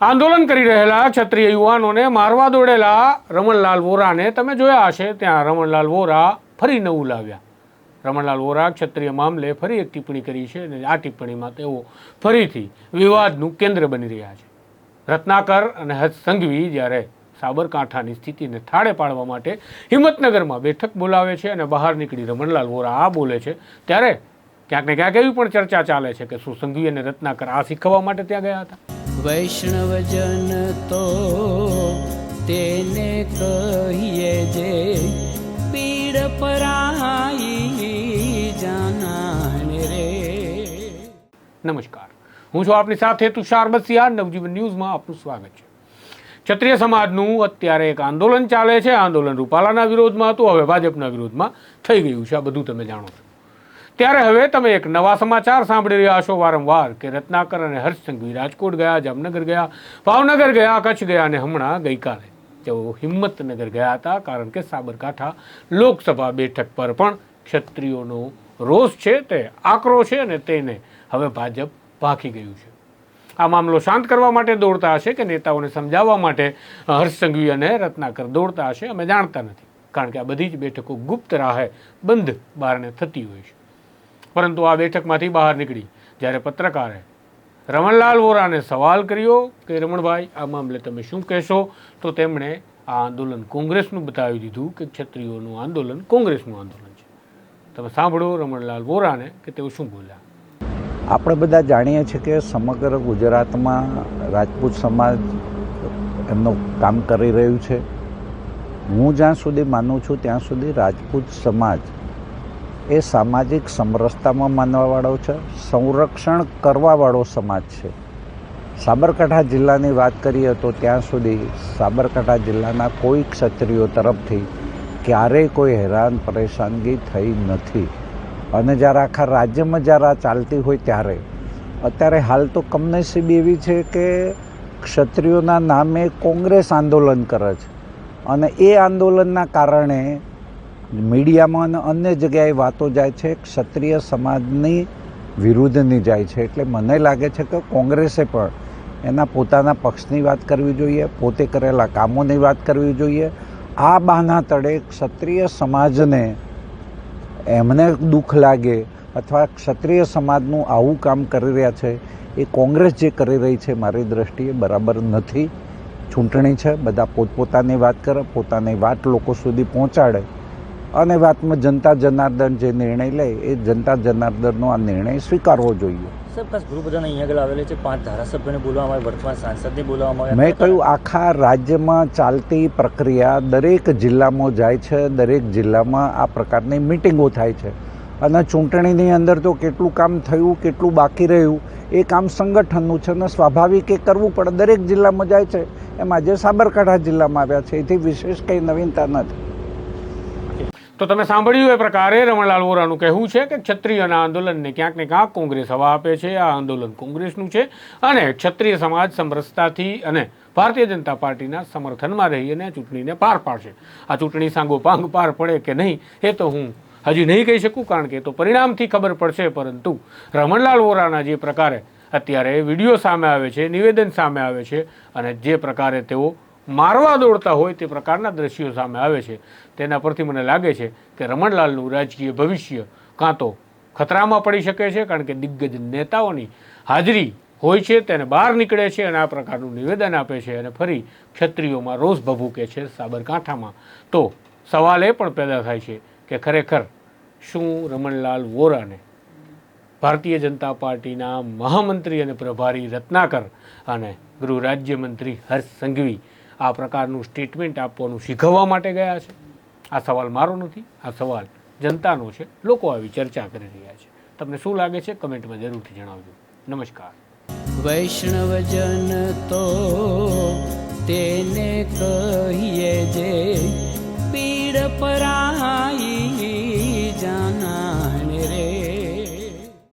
આંદોલન કરી રહેલા ક્ષત્રિય યુવાનોને મારવા દોડેલા રમણલાલ વોરાને તમે જોયા હશે, ત્યાં રમણલાલ વોરા ફરી નવું લાવ્યા. રમણલાલ વોરા ક્ષત્રિય મામલે ફરી એક ટિપ્પણી કરી છે અને આ ટિપ્પણીમાં તેઓ ફરીથી વિવાદનું કેન્દ્ર બની રહ્યા છે. રત્નાકર અને હર્ષ સંઘવી જ્યારે સાબરકાંઠાની સ્થિતિને થાળે પાડવા માટે હિંમતનગરમાં બેઠક બોલાવે છે અને બહાર નીકળી રમણલાલ વોરા આ બોલે છે, ત્યારે ક્યાંક ને ક્યાંક એવી પણ ચર્ચા ચાલે છે કે શું સંઘવી અને રત્નાકર આ શીખવવા માટે ત્યાં ગયા હતા. વૈષ્ણવજન તો તેને કહીએ જે પીડ પરાઈ જાનાને રે. નમસ્કાર. હું છું આપની સાથે તુષાર બસિયા નવજીવન ન્યૂઝમાં આપનું સ્વાગત છે. ક્ષત્રિય સમાજનું અત્યારે એક આંદોલન ચાલે છે. આંદોલન રૂપાલાના વિરોધમાં હતું. હવે ભાજપના વિરોધમાં થઈ ગયું છે. આ બધું તમે જાણો છો. ત્યારે હવે તમે એક નવા સમાચાર સાંભળી રહ્યા છો વારંવાર કે રત્નાકર અને હર્ષ રાજકોટ ગયા, જામનગર ગયા, ભાવનગર ગયા, કચ્છ ગયા અને હમણાં ગઈકાલે તેઓ હિંમતનગર ગયા હતા. કારણ કે સાબરકાંઠા લોકસભા બેઠક પર પણ ક્ષત્રિયોનો રોષ છે, તે આકરો છે અને તેને હવે ભાજપ ભાખી ગયું છે. આ મામલો શાંત કરવા માટે દોડતા હશે કે નેતાઓને સમજાવવા માટે હર્ષ અને રત્નાકર દોડતા હશે, અમે જાણતા નથી. કારણ કે આ બધી જ બેઠકો ગુપ્ત રાહે બંધ બારણે થતી હોય છે. પરંતુ આ બેઠકમાંથી બહાર નીકળી. જ્યારે પત્રકારે રમણલાલ વોરાને સવાલ કર્યો કે, રમણભાઈ, આ મામલે તમે શું કહેશો? તો તેમણે આ આંદોલન કોંગ્રેસનું બતાવી દીધું કે ક્ષત્રિયોનું આંદોલન કોંગ્રેસનું આંદોલન છે. તમે સાંભળો રમણલાલ વોરાને કે તેઓ શું બોલ્યા? આપણે બધા જાણીએ છીએ કે સમગ્ર ગુજરાતમાં રાજપૂત સમાજ એમનું કામ કરી રહ્યું છે. હું જ્યાં સુધી માનું છું, ત્યાં સુધી રાજપૂત સમાજ એ સામાજિક સમરસતામાં માનવાવાળો છે, સંરક્ષણ કરવાવાળો સમાજ છે. સાબરકાંઠા જિલ્લાની વાત કરીએ તો ત્યાં સુધી સાબરકાંઠા જિલ્લાના કોઈ ક્ષત્રિયો તરફથી ક્યારેય કોઈ હેરાન પરેશાનગી થઈ નથી. અને જ્યારે આખા રાજ્યમાં જ્યારે આ ચાલતી હોય ત્યારે, અત્યારે હાલ તો કમનસીબી એવી છે કે ક્ષત્રિયોના નામે કોંગ્રેસ આંદોલન કરે છે. અને એ આંદોલનના કારણે મીડિયામાં અને અન્ય જગ્યાએ વાતો જાય છે, ક્ષત્રિય સમાજની વિરુદ્ધની જાય છે. એટલે મને લાગે છે કે કોંગ્રેસે પણ એના પોતાના પક્ષની વાત કરવી જોઈએ, પોતે કરેલા કામોની વાત કરવી જોઈએ. આ બહાના તળે ક્ષત્રિય સમાજને એમને દુઃખ લાગે અથવા ક્ષત્રિય સમાજનું આવું કામ કરી રહ્યા છે, એ કોંગ્રેસ જે કરી રહી છે, મારી દ્રષ્ટિએ બરાબર નથી. ચૂંટણી છે, બધા પોતપોતાની વાત કરે, પોતાની વાત લોકો સુધી પહોંચાડે. અને વાતમાં જનતા જનાર્દન જે નિર્ણય લે એ જનતા જનાર્દનનો આ નિર્ણય સ્વીકારવો જોઈએ. સાહેબ ખાસ અહીંયા આગળ આવેલે છે. પાંચ ધારાસભ્યોને બોલાવવામાં આવે વર્તમાન સાંસદને બોલાવવામાં આવે. મેં કહ્યું આખા રાજ્યમાં ચાલતી પ્રક્રિયા દરેક જિલ્લામાં જાય છે દરેક જિલ્લામાં આ પ્રકારની મિટિંગો થાય છે. અને ચૂંટણીની અંદર તો કેટલું કામ થયું કેટલું બાકી રહ્યું એ કામ સંગઠનનું છે અને સ્વાભાવિક એ કરવું પડે. દરેક જિલ્લામાં જાય છે. એમાં આજે સાબરકાંઠા જિલ્લામાં આવ્યા છે. એથી વિશેષ કંઈ નવીનતા નથી. તો તમે સાંભળ્યું એ પ્રકારે રમણલાલ વોરાનું કહેવું છે કે ક્ષત્રિયના આંદોલનને ક્યાંક ને ક્યાંક કોંગ્રેસ હવા આપે છે. આ આંદોલન કોંગ્રેસનું છે અને ક્ષત્રિય સમાજ સમરસતાથી અને ભારતીય જનતા પાર્ટીના સમર્થનમાં રહી અને ચૂંટણીને પાર પાડશે. આ ચૂંટણી સાંગોપાંગ પાર પડે કે નહીં એ તો હું હજી નહીં કહી શકું, કારણ કે તો પરિણામથી ખબર પડશે. પરંતુ રમણલાલ વોરાના જે પ્રકારે અત્યારે વીડિયો સામે આવે છે, નિવેદન સામે આવે છે અને જે પ્રકારે તેઓ મારવા દોડતા હોય તે પ્રકારના દ્રશ્યો સામે આવે છે. તેના પરથી મને લાગે છે કે રમણલાલનું રાજકીય ભવિષ્ય કાં તો ખતરામાં પડી શકે છે, કારણ કે દિગ્ગજ નેતાઓની હાજરી હોય છે, તેને બહાર નીકળે છે અને આ પ્રકારનું નિવેદન આપે છે અને ફરી ક્ષત્રિયોમાં રોષ ભભૂકે છે સાબરકાંઠામાં. તો સવાલ એ પણ પેદા થાય છે કે ખરેખર શું રમણલાલ વોરાને ભારતીય જનતા પાર્ટીના મહામંત્રી અને પ્રભારી રત્નાકર અને ગૃહ રાજ્યમંત્રી હર્ષ સંઘવી આ પ્રકારનું સ્ટેટમેન્ટ આપવાનું શીખવવા માટે ગયા છે. આ સવાલ મારો નથી, આ સવાલ જનતાનો છે. લોકો આવી ચર્ચા કરી રહ્યા છે. તમને શું લાગે છે? કમેન્ટમાં જરૂરથી જણાવજો. નમસ્કાર. વૈષ્ણવજન તો તેને કહીએ જે પીડ પરા